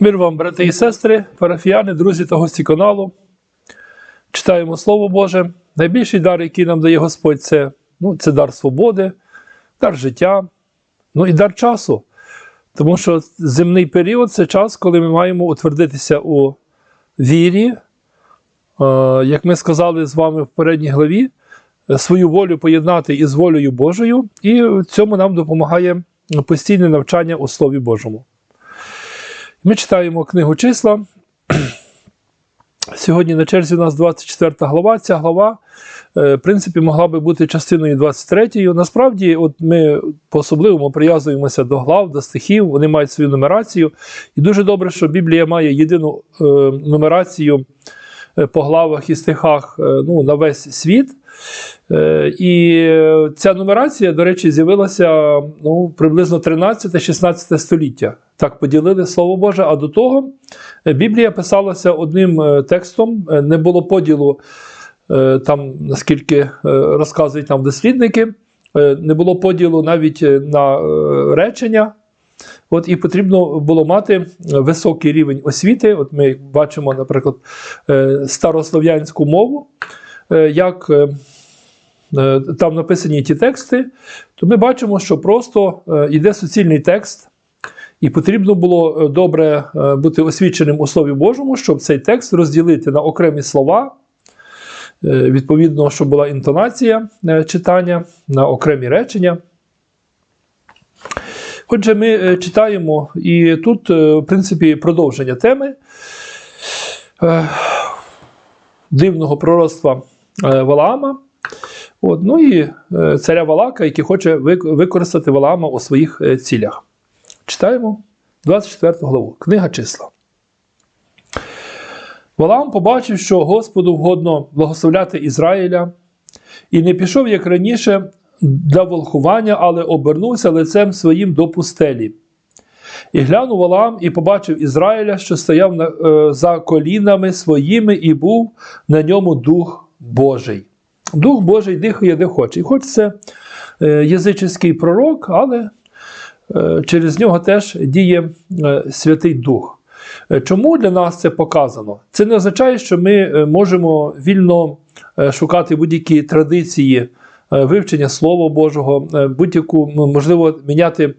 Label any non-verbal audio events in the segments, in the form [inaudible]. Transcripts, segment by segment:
Мир вам, брати і сестри, парафіяни, друзі та гості каналу. Читаємо Слово Боже. Найбільший дар, який нам дає Господь, це, ну, це дар свободи, дар життя, ну і дар часу. Тому що земний період це час, коли ми маємо утвердитися у вірі, е, як ми сказали з вами в передній главі, свою волю поєднати із волею Божою, і в цьому нам допомагає постійне навчання у Слові Божому. Ми читаємо книгу числа. [clears throat] Сьогодні на черзі у нас 24 глава. Ця глава, е, в принципі, могла би бути частиною 23. Насправді, от ми по-особливому прив'язуємося до глав, до стихів, вони мають свою нумерацію. І дуже добре, що Біблія має єдину е, нумерацію е, по главах і стихах е, ну, на весь світ. Е, І ця нумерація, до речі, з'явилася ну, приблизно 13-16 століття. Так поділили Слово Боже. А до того е, Біблія писалася одним е, текстом, не було поділу, там, наскільки розказують нам дослідники, не було поділу навіть на речення. От І потрібно було мати високий рівень освіти. От Ми бачимо, наприклад, старослов'янську мову, як е, е, там написані ті тексти, то ми бачимо, що просто е, йде суцільний текст, і потрібно було е, добре е, бути освіченим у Слові Божому, щоб цей текст розділити на окремі слова. Е, Відповідно, щоб була інтонація е, читання на окремі речення. Отже, ми е, читаємо, і тут, е, в принципі, продовження теми е, дивного пророцтва е, Валаама. От, ну і е, царя Валака, який хоче використати Валаама у своїх е, цілях. Читаємо 24 главу, книга числа. Валаам побачив, що Господу вгодно благословляти Ізраїля, і не пішов, як раніше, для волхування, але обернувся лицем своїм до пустелі. І глянув Валаам і побачив Ізраїля, що стояв е, за колінами своїми, і був на ньому Дух Божий. Дух Божий дихає де хоче. І хоч це е, язичний пророк, але е, через нього теж діє е, Святий Дух. Чому для нас це показано? Це не означає, що ми можемо вільно шукати будь-які традиції вивчення Слова Божого, будь-яку, ну, можливо, міняти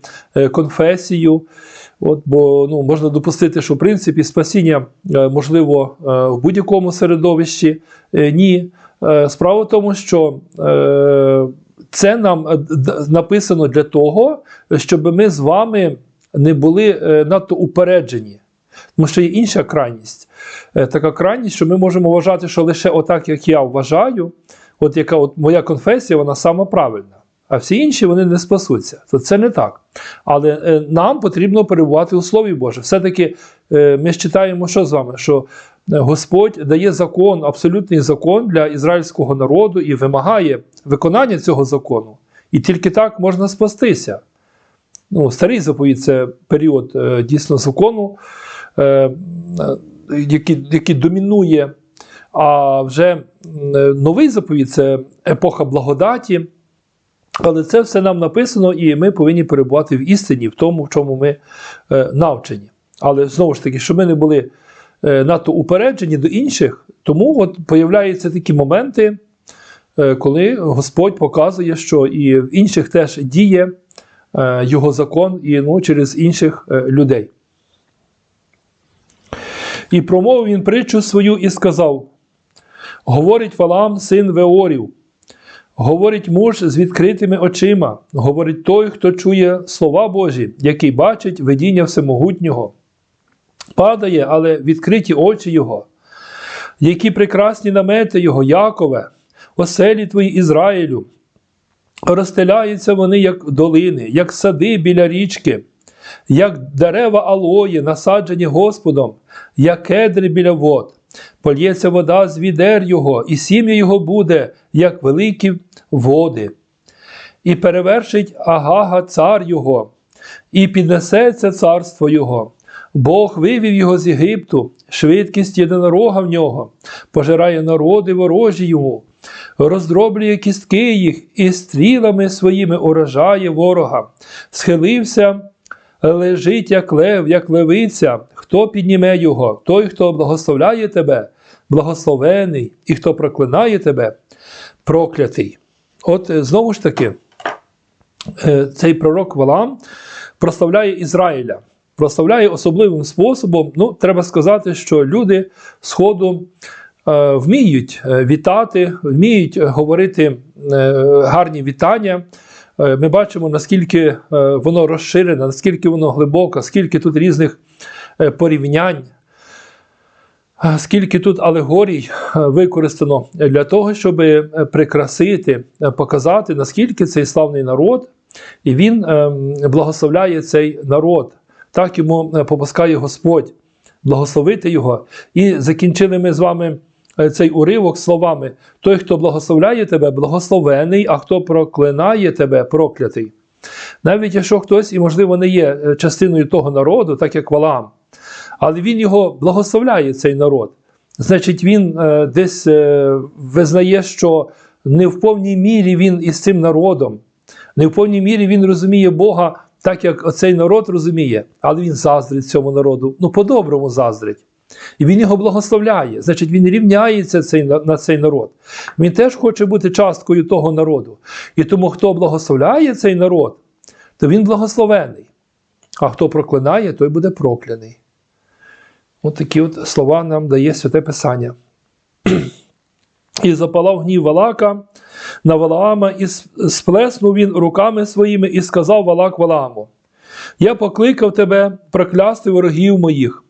конфесію. От, бо ну, можна допустити, що в принципі спасіння е, можливо е, в будь-якому середовищі. Е, Ні. Справа в тому, що це нам написано для того, щоб ми з вами не були надто упереджені. Тому що є інша крайність. Така крайність, що ми можемо вважати, що лише отак, як я вважаю, от яка от моя конфесія, вона сама правильна. А всі інші вони не спасуться. То це не так. Але е, нам потрібно перебувати у Слові Боже. Все-таки е, ми ж читаємо, що з вами? Що е, Господь дає закон, абсолютний закон для ізраїльського народу і вимагає виконання цього закону. І тільки так можна спастися. Ну, старий заповідь це період дійсно закону, який, який домінує. А вже новий заповідь це епоха благодаті. Але це все нам написано, і ми повинні перебувати в істині, в тому, в чому ми е, навчені. Але знову ж таки, щоб ми не були е, надто упереджені до інших, тому от появляються такі моменти, е, коли Господь показує, що і в інших теж діє е, його закон і ну, через інших е, людей. І промовив він притчу свою і сказав: Говорить Валам, син Веорів, говорить муж з відкритими очима, говорить той, хто чує слова Божі, який бачить видіння всемогутнього. Падає, але відкриті очі Його, які прекрасні намети Його, Якове, оселі твої Ізраїлю. Розстеляються вони, як долини, як сади біля річки, як дерева алої, насаджені Господом, як кедри біля вод. Польється вода з відер його, і сім'я його буде, як великі води. І перевершить Агага цар його, і піднесеться царство його. Бог вивів його з Єгипту, швидкість єдинорога в нього, пожирає народи ворожі йому, роздроблює кістки їх і стрілами своїми уражає ворога, схилився лежить, як лев, як левиця. Хто підніме його? Той, хто благословляє тебе, благословений, і хто проклинає тебе, проклятий. От е, знову ж таки, е, цей пророк Валам прославляє Ізраїля. Прославляє особливим способом. Ну, треба сказати, що люди Сходу е, вміють е, вітати, вміють говорити е, гарні вітання. Е, Ми бачимо, наскільки е, воно розширене, наскільки воно глибоко, скільки тут різних е, порівнянь. Скільки тут алегорій використано для того, щоб прикрасити, показати, наскільки цей славний народ, і він благословляє цей народ, так йому попускає Господь, благословити його. І закінчили ми з вами цей уривок словами: той, хто благословляє тебе, благословений, а хто проклинає тебе, проклятий. Навіть якщо хтось, і, можливо, не є е, частиною того народу, так як Валаам, але він його благословляє, цей народ. Значить, він е, десь е, визнає, що не в повній мірі він із цим народом, не в повній мірі він розуміє Бога так, як оцей народ розуміє, але він заздрить цьому народу. Ну, по-доброму заздрить. І він його благословляє. Значить, він рівняється цей, на, цей народ. Він теж хоче бути часткою того народу. І тому, хто благословляє цей народ, то він благословений. А хто проклинає, той буде прокляний. От такі от слова нам дає Святе Писання. [clears throat] І запалав гнів Валака на Валаама, і сплеснув він руками своїми, і сказав Валак Валааму: Я покликав тебе проклясти ворогів моїх,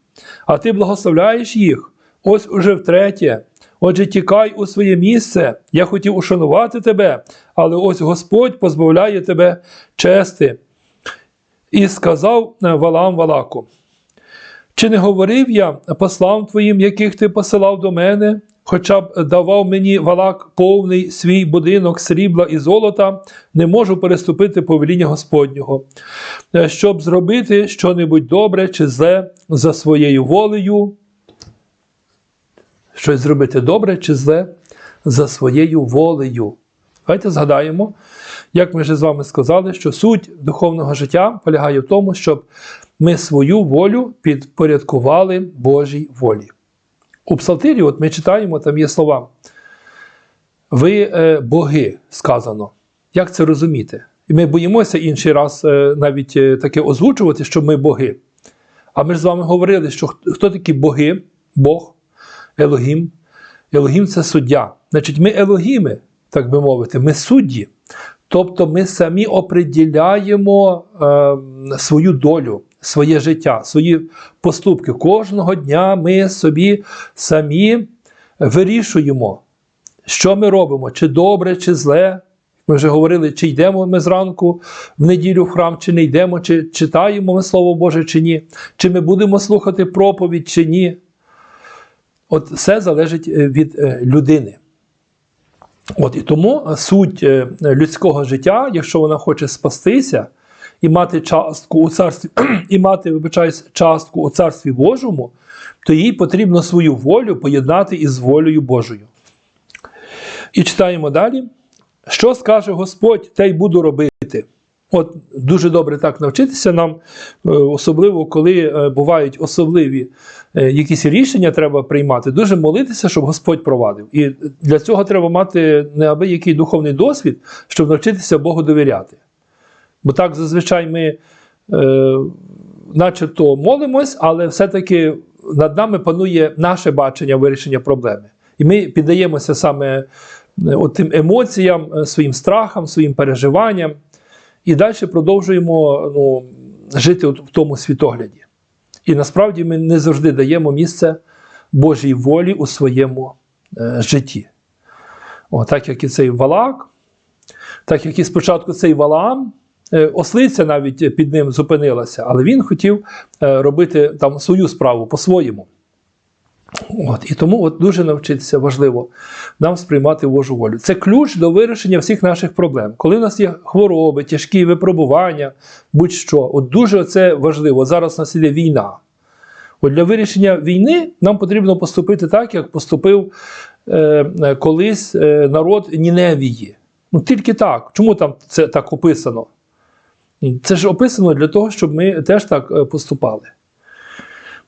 а ти благословляєш їх. Ось уже втретє. Отже, тікай у своє місце. Я хотів ушанувати тебе, але ось Господь позбавляє тебе чести. І сказав Валам Валаку: чи не говорив я послам твоїм, яких ти посилав до мене, хоча б давав мені валак повний свій будинок срібла і золота, не можу переступити повеління Господнього, Е, щоб зробити щонебудь добре чи зле за своєю волею, щось зробити добре чи зле за своєю волею. Давайте згадаємо, як ми вже з вами сказали, що суть духовного життя полягає в тому, щоб ми свою волю підпорядкували Божій волі. У Псалтирі, от ми читаємо, там є слова. Ви е, боги сказано. Як це розуміти? І ми боїмося інший раз е, навіть е, таке озвучувати, що ми боги. А ми ж з вами говорили, що хто хто такі боги, Бог, Елогім. Елогім це суддя. Значить, ми Елогіми, так би мовити, ми судді. Тобто ми самі оприділяємо е, свою долю, своє життя, свої поступки. Кожного дня ми собі самі вирішуємо, що ми робимо, чи добре, чи зле. Ми вже говорили, чи йдемо ми зранку в неділю в храм, чи не йдемо, чи читаємо ми Слово Боже, чи ні, чи ми будемо слухати проповідь, чи ні. От все залежить е, від е, людини. От І тому суть е, людського життя, якщо вона хоче спастися і мати частку у царстві, [clears throat] і мати, вибачаюсь, частку у царстві Божому, то їй потрібно свою волю поєднати із волею Божою. І читаємо далі. Що скаже Господь, те й буду робити. От дуже добре так навчитися нам, е, особливо коли е, бувають особливі е, якісь рішення треба приймати, дуже молитися, щоб Господь провадив. І для цього треба мати неабиякий духовний досвід, щоб навчитися Богу довіряти. Бо так зазвичай ми е, начебто молимось, але все-таки над нами панує наше бачення вирішення проблеми. І ми піддаємося саме от тим емоціям, е, своїм страхам, своїм переживанням. І далі продовжуємо ну, жити в тому світогляді. І насправді ми не завжди даємо місце Божій волі у своєму е, житті. О, так як і цей Валак, так як і спочатку цей Валаам, е, ослиця навіть під ним зупинилася, але він хотів е, робити там свою справу по-своєму. От, І тому от дуже навчитися важливо нам сприймати Божу волю. Це ключ до вирішення всіх наших проблем. Коли в нас є хвороби, тяжкі випробування, будь-що, от дуже це важливо. Зараз у нас іде війна. От Для вирішення війни нам потрібно поступити так, як поступив е, колись е, народ Ніневії. Ну тільки так. Чому там це так описано? Це ж описано для того, щоб ми теж так е, поступали.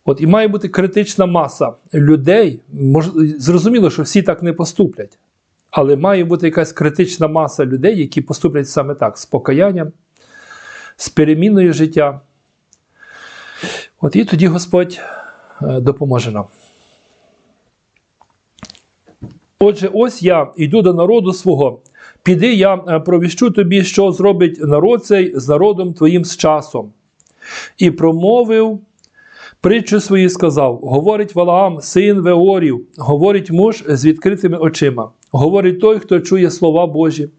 От, і має бути критична маса людей. Мож, зрозуміло, що всі так не поступлять. Але має бути якась критична маса людей, які поступлять саме так: з покаянням, з переміною життя. От і тоді Господь е, допоможе нам. Отже, ось я йду до народу свого. Піди, я е, провіщу тобі, що зробить народ цей з народом твоїм з часом. І промовив притчу свої сказав: говорить Валаам, син Веорів, говорить муж з відкритими очима. Говорить той, хто чує слова Божі,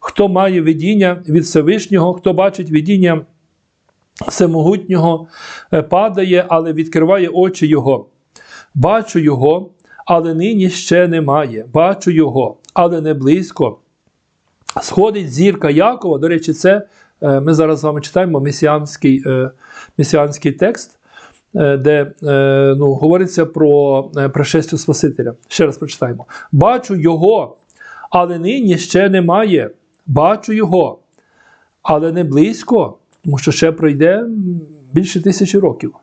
хто має видіння від Всевишнього, хто бачить видіння всемогутнього, е, падає, але відкриває очі Його. Бачу Його, але нині ще немає. Бачу Його, але не близько. Сходить зірка Якова. До речі, це е, ми зараз з вами читаємо месіанський, е, месіанський текст, е, де ну, говориться про пришестя Спасителя. Ще раз прочитаємо. Бачу Його, але нині ще немає. Бачу Його, але не близько, тому що ще пройде більше тисячі років,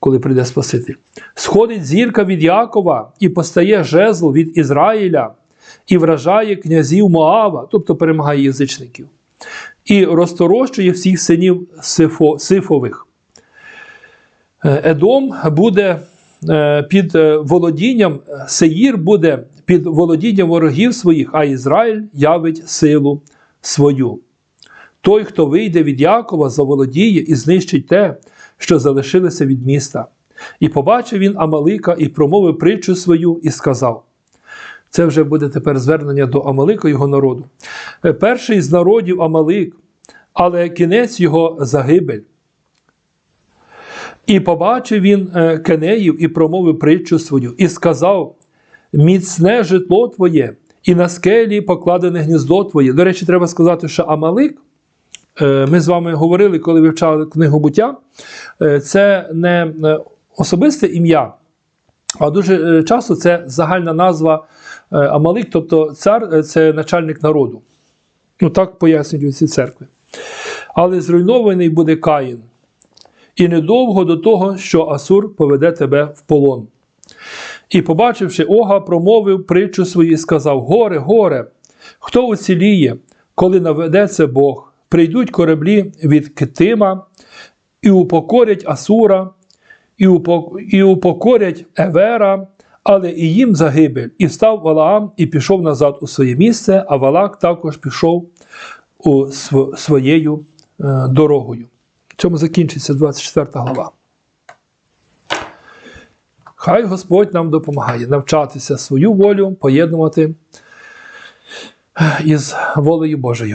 коли прийде Спаситель. Сходить зірка від Якова і постає жезл від Ізраїля, і вражає князів Моава, тобто перемагає язичників, і розторощує всіх синів Сифо, Сифових. Е, Едом буде е, під е, володінням, Сеїр буде під володінням ворогів своїх, а Ізраїль явить силу свою. Той, хто вийде від Якова, заволодіє і знищить те, що залишилося від міста. І побачив він Амалика і промовив притчу свою, і сказав: це вже буде тепер звернення до Амалика, його народу. Е, Перший з народів Амалик, але кінець його загибель. І побачив він е, Кенеїв і промовив притчу свою, і сказав: міцне житло твоє, і на скелі покладене гніздо твоє. До речі, треба сказати, що Амалик, е, ми з вами говорили, коли вивчали книгу буття, це не особисте ім'я, а дуже е, часто це загальна назва е, Амалик, тобто цар е, це начальник народу. Ну так пояснюють ці церкви. Але зруйнований буде Каїн. І недовго до того, що Асур поведе тебе в полон. І, побачивши Ога, промовив притчу свою і сказав: Горе, горе, хто уціліє, коли наведеться Бог, прийдуть кораблі від Китима, і упокорять Асура, і, упокорять Евера, але і їм загибель. І встав Валаам і пішов назад у своє місце, а Валак також пішов у св- своєю е, дорогою. В цьому закінчиться 24 глава. Хай Господь нам допомагає навчатися свою волю поєднувати із волею Божою.